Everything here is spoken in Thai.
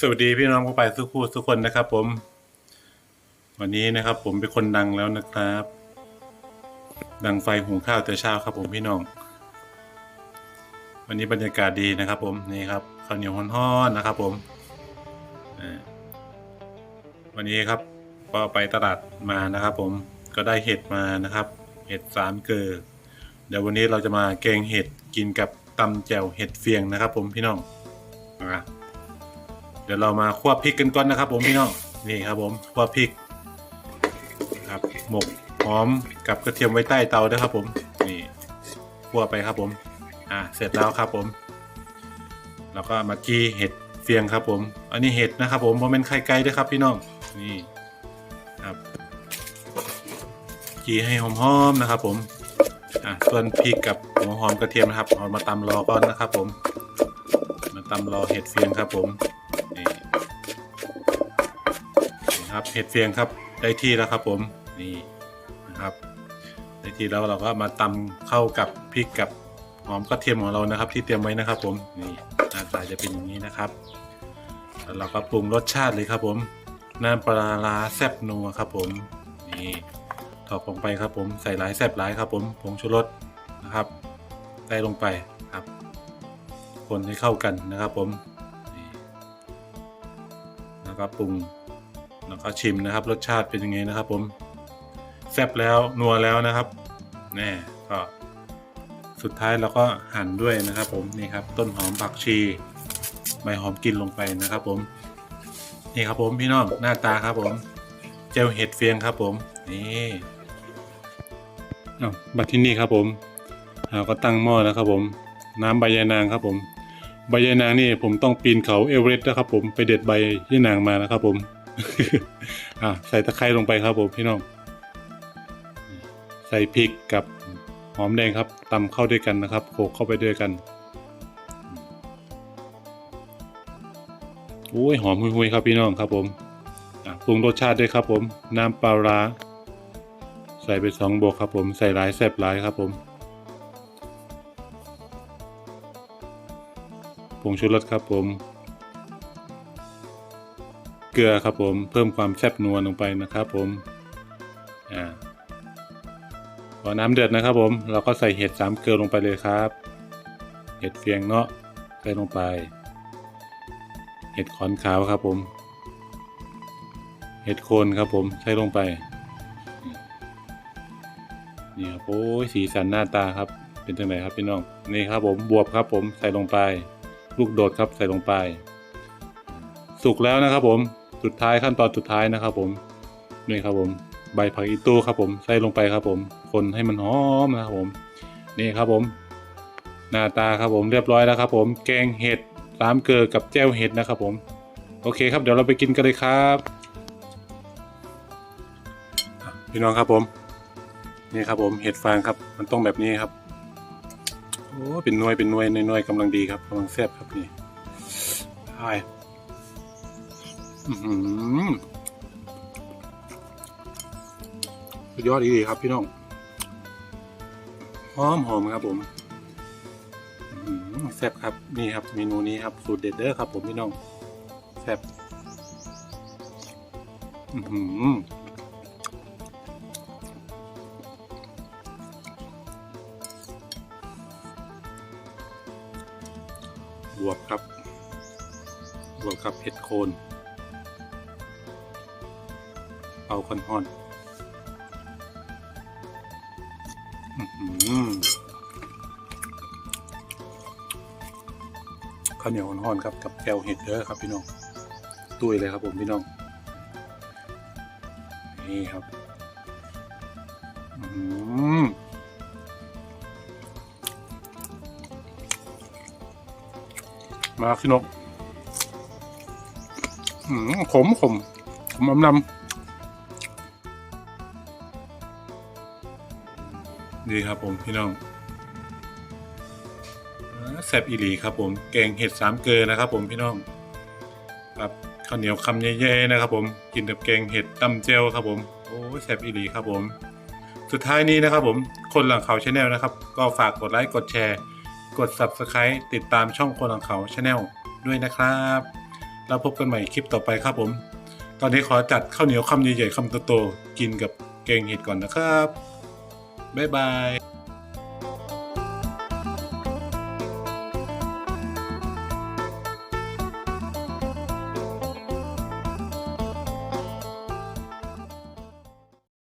สวัสดีพี่น้องผู้ไปทุกผู้ทุกคนนะครับผม วันนี้นะครับ ผมเป็นคนดังแล้วนะครับ ดังไฟหุงข้าวแต่เช้าครับผมพี่น้อง วันนี้บรรยากาศดีนะครับ ผมนี่ครับข้าวเหนียวฮ้อนๆนะครับ ผมวันนี้ครับก็ไปตลาดมานะครับ ผมก็ได้เห็ดมานะครับ เห็ดสามเกลือเดี๋ยววันนี้เราจะมาแกงเห็ดกินกับตำแจ่วเห็ดเฟียงนะครับ ผมพี่น้องอะ เดี๋ยวเรามาคั่วพริกกันก่อนนะครับ ผมพี่น้องนี่ครับ ผมคั่วพริกครับหมกหอมกับกระเทียมไว้ใต้เตาด้วยครับ ผม นี่คั่วไปครับ ผม อ่าเสร็จแล้วครับ ผมแล้วก็มาจีเห็ดเฟียงครับ ผม อันนี้เห็ดนะครับ ผมเพราะเป็นไข่ไก่ด้วยครับ พี่น้องนี่ครับจีให้หอมๆนะครับ ผมอะส่วนพริกกับหัวหอมกระเทียมนะครับเอามาตำรอก่อนนะครับ ผม มาตำรอเห็ดเฟียงครับ ผม นี่ครับเห็ดเฟียงครับได้ที่แล้วครับผมนี่นะครับได้ที่แล้วเราก็มาตำเข้ากับพริกกับหอมกระเทียมของเรานะครับ ที่เตรียมไว้นะครับ ผมนี่หน้าตาจะเป็นอย่างนี้นะครับแล้วเราก็ปรุงรสชาติเลยครับ ผมน้ำปลาร้าแซ่บนัวครับ ผมนี่ถอกลงไปครับ ผมใส่หลายแซ่บหลายครับ ผมผงชูรสนะครับใส่ลงไปครับ คนให้เข้ากันนะครับ ผมนี่แล้วก็ปรุง แล้วก็ชิมนะครับ รสชาติเป็นยังไงนะครับผมแซ่บแล้วนัวแล้วนะครับแน่ก็สุดท้ายเราก็หั่นด้วยนะครับผมนี่ครับต้นหอมผักชีใบหอมกินลงไปนะครับผมนี่ครับผมพี่น้องหน้าตาครับผมเจลเห็ดเฟียงครับผมนี่อ้าวมาที่นี่ครับผมเราก็ตั้งหม้อแล้วครับผม น้ำใบยานางครับผม ใบยานางนี่ผมต้องปีนเขาเอเวอเรสต์นะครับผมไปเด็ดใบยานางมานะครับผม อะใส่ตะไคร้ลงไปครับผมพี่น้อง ใส่พริกกับหอมแดงครับตำเข้าด้วยกันนะครับโขกเข้าไปด้วยกันโอ้ยหอมหุยๆครับพี่น้องครับผมปรุงรสชาติด้วยครับผม น้ำปลาร้าใส่ไปสองบวกครับผมใส่หลายแซ่บหลายครับผมผงชูรสครับผม เกลือครับผมเพิ่มความแซ่บนัวลงไปนะครับผมอ่าพอน้ำเดือดนะครับผมเราก็ใส่เห็ดสามเกลือลงไปเลยครับ เห็ดเฟียงเนาะใส่ลงไป เห็ดขอนขาวครับผม เห็ดโคนครับผมใส่ลงไปนี่ครับโอ้ยสีสันหน้าตาครับ เป็นจังไงครับพี่น้องนี่ครับผมบวบครับผมใส่ลงไป ลูกโดดครับใส่ลงไป สุกแล้วนะครับผม สุดท้ายขั้นตอนสุดท้ายนะครับผมนี่ครับผมใบผักอีตู้ครับผมใส่ลงไปครับผม คนให้มันหอมนะครับผม นี่ครับผม หน้าตาครับผมเรียบร้อยแล้วครับผม แกงเห็ดสามเกลือกับแจ่วเห็ดนะครับผม โอเคครับเดี๋ยวเราไปกินกันเลยครับพี่น้องครับผม นี่ครับผมเห็ดฟางครับ มันต้องแบบนี้ครับโอ้เป็นนวยเป็นนวยนวยๆกำลังดีครับกำลังแซ่บครับนี่ใช่ สุดยอดดีครับพี่น้อง หอมหอมครับผมแซ่บครับนี่ครับเมนูนี้ครับสูตรเด็ดเด้อครับ ผมพี่น้องแซ่บบวบครับบวบกับเห็ดโคน เอาคอนฮอนอื้อหือข้าวเหนียวห่อนครับกับแก้วเห็ดเด้อครับพี่น้องตุ้ยเลยครับผมพี่น้อง นี่ครับมาพี่นกอืมขมขมขมอำนำ ดีครับผมพี่น้องแซบอีหลีครับผมแกงเห็ดสามเกลือนะครับ ผมพี่น้องครับข้าวเหนียวคำเย่ๆนะครับ ผมกินกับแกงเห็ดตำเจลครับผมโอ้แซบอีหลีครับผม สุดท้ายนี้นะครับ ผมคนหลังเขาชาแนลนะครับ ก็ฝากกดไลค์กดแชร์ กด Subscribe ติดตามช่องคนหลังเขาชาแนลด้วยนะครับแล้วพบกันใหม่คลิปต่อไปครับผม ตอนนี้ขอจัดข้าวเหนียวคำใหญ่ๆคำโตๆกินกับแกงเห็ดก่อนนะครับ บ๊ายบาย